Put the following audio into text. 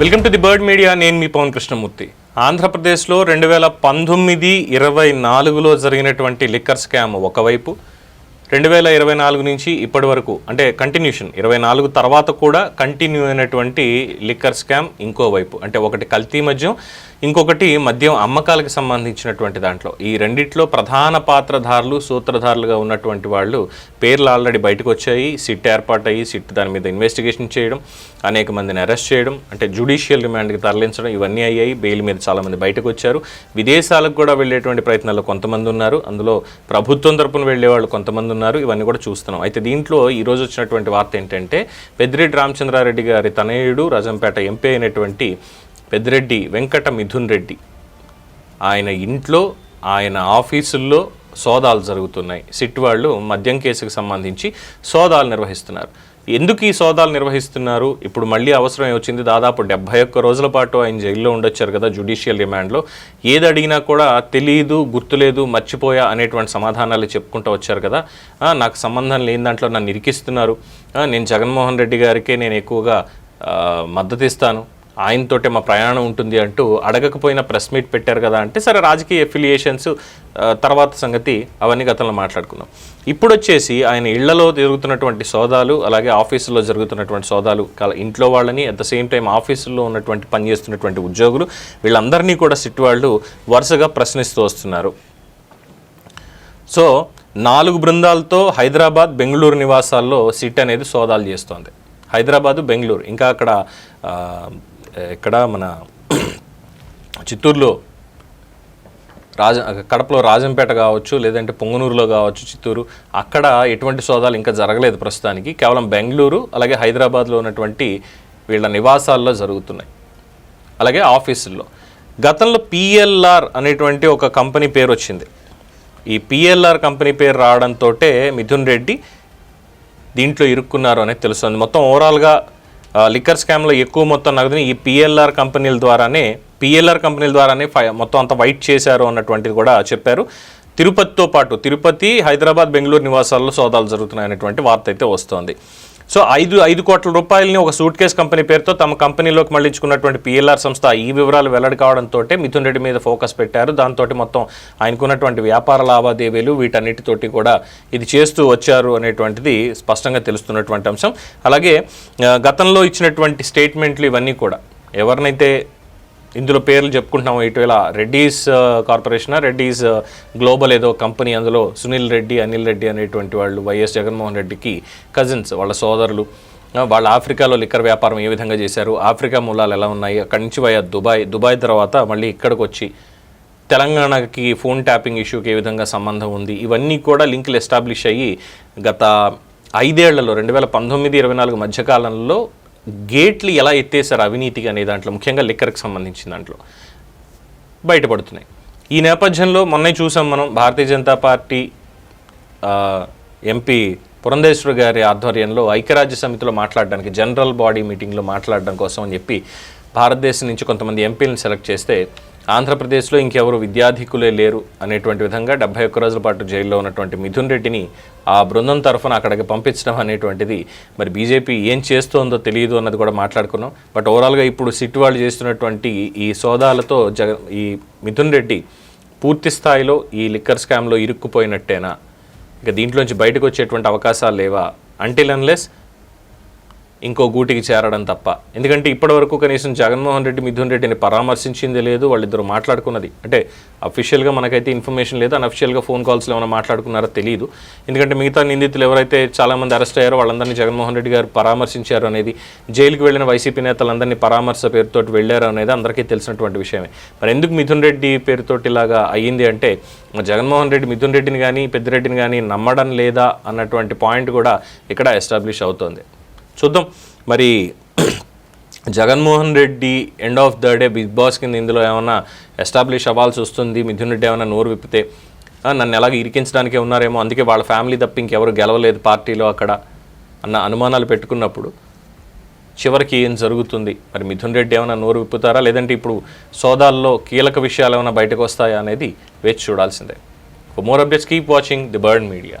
Welcome to the Bird Media. నేను మీ పవన్ కృష్ణమూర్తి. ఆంధ్రప్రదేశ్లో రెండు వేల పంతొమ్మిది ఇరవై నాలుగులో జరిగినటువంటి లిక్కర్ స్కామ్ ఒకవైపు రెండు వేల ఇరవై నాలుగు నుంచి ఇప్పటి వరకు అంటే కంటిన్యూషన్ ఇరవై నాలుగు తర్వాత కూడా కంటిన్యూ అయినటువంటి లిక్కర్ స్కామ్ ఇంకోవైపు అంటే ఒకటి కల్తీ మద్యం ఇంకొకటి మద్యం అమ్మకాలకు సంబంధించినటువంటి దాంట్లో. ఈ రెండిట్లో ప్రధాన పాత్రధారులు సూత్రధారులుగా ఉన్నటువంటి వాళ్ళు పేర్లు ఆల్రెడీ బయటకు వచ్చాయి సిట్ ఏర్పాటయ్యి సిట్ దాని మీద ఇన్వెస్టిగేషన్ చేయడం అనేక మందిని అరెస్ట్ చేయడం అంటే జుడిషియల్ రిమాండ్కి తరలించడం ఇవన్నీ అయ్యాయి బెయిల్ మీద చాలామంది బయటకు వచ్చారు. విదేశాలకు కూడా వెళ్ళేటువంటి ప్రయత్నాల్లో కొంతమంది ఉన్నారు. అందులో ప్రభుత్వం తరపున వెళ్ళే వాళ్ళు కొంతమంది ఉన్నారు ఇవన్నీ కూడా చూస్తున్నాం. అయితే దీంట్లో ఈ రోజు వచ్చినటువంటి వార్త ఏంటంటే పెద్దిరెడ్డి రామచంద్రారెడ్డి గారి తనయుడు రజంపేట ఎంపీ అయినటువంటి పెద్దిరెడ్డి వెంకట మిథున్ రెడ్డి. ఆయన ఇంట్లో ఆయన ఆఫీసుల్లో సోదాలు జరుగుతున్నాయి. సిట్ వాళ్ళు మద్యం కేసుకు సంబంధించి సోదాలు నిర్వహిస్తున్నారు. ఎందుకు ఈ సోదాలు నిర్వహిస్తున్నారు? ఇప్పుడు మళ్ళీ అవసరం వచ్చింది. దాదాపు డెబ్బై ఒక్క రోజుల పాటు ఆయన జైల్లో ఉండొచ్చారు కదా జ్యుడిషియల్ రిమాండ్లో. ఏది అడిగినా కూడా తెలియదు గుర్తులేదు మర్చిపోయా అనేటువంటి సమాధానాలు చెప్పుకుంటూ వచ్చారు కదా. నాకు సంబంధం లేని దాంట్లో నన్ను ఇరికిస్తున్నారు. నేను జగన్మోహన్ రెడ్డి గారికే నేను ఎక్కువగా మద్దతిస్తాను. ఆయనతోటే మా ప్రయాణం ఉంటుంది అంటూ అడగకపోయినా ప్రెస్ మీట్ పెట్టారు కదా అంటే సరే రాజకీయ ఎఫిలియేషన్స్ తర్వాత సంగతి అవన్నీ గతంలో మాట్లాడుకున్నాం ఇప్పుడు వచ్చేసి ఆయన ఇళ్ళలో జరుగుతున్నటువంటి సోదాలు అలాగే ఆఫీసులో జరుగుతున్నటువంటి సోదాలు ఇంట్లో వాళ్ళని అట్ ద సేమ్ టైం ఆఫీసుల్లో ఉన్నటువంటి పనిచేస్తున్నటువంటి ఉద్యోగులు వీళ్ళందరినీ కూడా సిట్ వాళ్ళు వరుసగా ప్రశ్నిస్తూ వస్తున్నారు. సో నాలుగు బృందాలతో హైదరాబాద్ బెంగళూరు నివాసాల్లో సిట్ అనేది సోదాలు చేస్తోంది. హైదరాబాదు బెంగళూరు. ఇంకా అక్కడ ఎక్కడ మన చిత్తూరులో రాజ కడపలో రాజంపేట కావచ్చు లేదంటే పొంగనూరులో కావచ్చు చిత్తూరు అక్కడ ఎటువంటి సోదాలు ఇంకా జరగలేదు ప్రస్తుతానికి. కేవలం బెంగళూరు అలాగే హైదరాబాద్లో ఉన్నటువంటి వీళ్ళ నివాసాల్లో జరుగుతున్నాయి. అలాగే ఆఫీసుల్లో. గతంలో పిఎల్ఆర్ అనేటువంటి ఒక కంపెనీ పేరు వచ్చింది. ఈ పిఎల్ఆర్ కంపెనీ పేరు రావడంతో మిథున్ రెడ్డి దీంట్లో ఇరుక్కున్నారు అనేది తెలుస్తుంది. మొత్తం ఓవరాల్గా లిక్కర్ స్కామ్లో ఎక్కువ మొత్తం నగదుని ఈ పిఎల్ఆర్ కంపెనీల ద్వారానే పిఎల్ఆర్ కంపెనీల ద్వారానే మొత్తం అంతా వైట్ చేశారు అన్నటువంటిది కూడా చెప్పారు. తిరుపతితో పాటు తిరుపతి హైదరాబాద్ బెంగళూరు నివాసాల్లో సోదాలు జరుగుతున్నాయనేటువంటి వార్త అయితే వస్తోంది. సో ఐదు ఐదు కోట్ల రూపాయలని ఒక సూట్ కేస్ కంపెనీ పేరుతో తమ కంపెనీలోకి మళ్ళించుకున్నటువంటి పిఎల్ఆర్ సంస్థ ఈ వివరాలు వెల్లడి కావడంతో మిథున్ రెడ్డి మీద ఫోకస్ పెట్టారు. దాంతో మొత్తం ఆయనకున్నటువంటి వ్యాపార లావాదేవీలు వీటన్నిటితోటి కూడా ఇది చేస్తూ వచ్చారు అనేటువంటిది స్పష్టంగా తెలుస్తున్నటువంటి అంశం. అలాగే గతంలో ఇచ్చినటువంటి స్టేట్మెంట్లు ఇవన్నీ కూడా ఎవరినైతే ఇందులో పేర్లు చెప్పుకుంటున్నాం ఇటీవల రెడ్డీస్ కార్పొరేషన్ రెడ్డీస్ గ్లోబల్ ఏదో కంపెనీ అందులో సునీల్ రెడ్డి అనిల్ రెడ్డి అనేటువంటి వాళ్ళు వైఎస్ జగన్మోహన్ రెడ్డికి కజిన్స్ వాళ్ళ సోదరులు. వాళ్ళు ఆఫ్రికాలో లిక్కర్ వ్యాపారం ఏ విధంగా చేశారు? ఆఫ్రికా మూలాలు ఎలా ఉన్నాయి? అక్కడి నుంచి వయా దుబాయ్ దుబాయ్ తర్వాత మళ్ళీ ఇక్కడికి వచ్చి తెలంగాణకి ఫోన్ ట్యాపింగ్ ఇష్యూకి ఏ విధంగా సంబంధం ఉంది? ఇవన్నీ కూడా లింకులు ఎస్టాబ్లిష్ అయ్యి గత ఐదేళ్ళలో రెండు వేల పంతొమ్మిది ఇరవై నాలుగు మధ్యకాలంలో గేట్లు ఎలా ఎత్తేసారు అవినీతికి అనే దాంట్లో ముఖ్యంగా లిక్కర్కి సంబంధించిన దాంట్లో? బయటపడుతున్నాయి. ఈ నేపథ్యంలో మొన్నే చూసాం మనం భారతీయ జనతా పార్టీ ఎంపీ పురంధేశ్వర్ గారి ఆధ్వర్యంలో ఐక్యరాజ్య సమితిలో మాట్లాడడానికి జనరల్ బాడీ మీటింగ్లో మాట్లాడడం కోసం అని చెప్పి భారతదేశం నుంచి కొంతమంది ఎంపీలను సెలెక్ట్ చేస్తే ఆంధ్రప్రదేశ్లో ఇంకెవరు విద్యాధికులే లేరు అనేటువంటి విధంగా డెబ్బై ఒక్క రోజుల పాటు జైల్లో ఉన్నటువంటి మిథున్ రెడ్డిని ఆ బృందం తరఫున అక్కడికి పంపించడం అనేటువంటిది మరి బీజేపీ ఏం చేస్తోందో తెలియదు అన్నది కూడా మాట్లాడుకున్నాం. బట్ ఓవరాల్గా ఇప్పుడు సిట్ వాళ్ళు చేస్తున్నటువంటి ఈ సోదాలతో జగ ఈ మిథున్ రెడ్డి పూర్తి స్థాయిలో ఈ లిక్కర్ స్కామ్లో ఇరుక్కుపోయినట్టేనా? ఇక దీంట్లోంచి బయటకు వచ్చేటువంటి అవకాశాలు లేవా? అంటిల్ అన్లెస్ ఇంకో గూటికి చేరడం తప్ప. ఎందుకంటే ఇప్పటివరకు కనీసం జగన్మోహన్ రెడ్డి మిథున్ రెడ్డిని పరామర్శించింది లేదు వాళ్ళిద్దరు మాట్లాడుకున్నది. అంటే అఫీషియల్గా మనకైతే ఇన్ఫర్మేషన్ లేదు అన్అఫిషియల్గా ఫోన్ కాల్స్లో ఏమైనా మాట్లాడుకున్నారో తెలియదు ఎందుకంటే మిగతా నిందితులు ఎవరైతే చాలామంది అరెస్ట్ అయ్యారో వాళ్ళందరినీ జగన్మోహన్ రెడ్డి గారు పరామర్శించారు అనేది జైలుకి వెళ్ళిన వైసీపీ నేతలందరినీ పరామర్శ పేరుతోటి వెళ్ళారు అనేది అందరికీ తెలిసినటువంటి విషయమే. మరి ఎందుకు మిథున్ రెడ్డి పేరుతోటి ఇలాగా అయ్యింది అంటే జగన్మోహన్ రెడ్డి మిథున్ రెడ్డిని కానీ పెద్దిరెడ్డిని కానీ నమ్మడం లేదా అన్నటువంటి పాయింట్ కూడా ఇక్కడ ఎస్టాబ్లిష్ అవుతోంది. చూద్దాం. మరి Jaganmohan Reddy end of the day big boss కింద ఇందులో ఏమైనా ఎస్టాబ్లిష్ అవ్వాల్సి వస్తుంది? మిథున్ రెడ్డి ఏమైనా నోరు విప్పితే నన్ను ఎలాగ ఇరికించడానికే ఉన్నారేమో అందుకే వాళ్ళ ఫ్యామిలీ తప్ప ఇంకెవరు గెలవలేదు పార్టీలో అక్కడ అన్న అనుమానాలు పెట్టుకున్నప్పుడు చివరికి ఏం జరుగుతుంది? మరి మిథున్ రెడ్డి ఏమైనా నోరు విప్పుతారా? లేదంటే ఇప్పుడు సోదాల్లో కీలక విషయాలు ఏమైనా బయటకు వస్తాయా అనేది వేచి చూడాల్సిందే. For more updates keep watching the Bird Media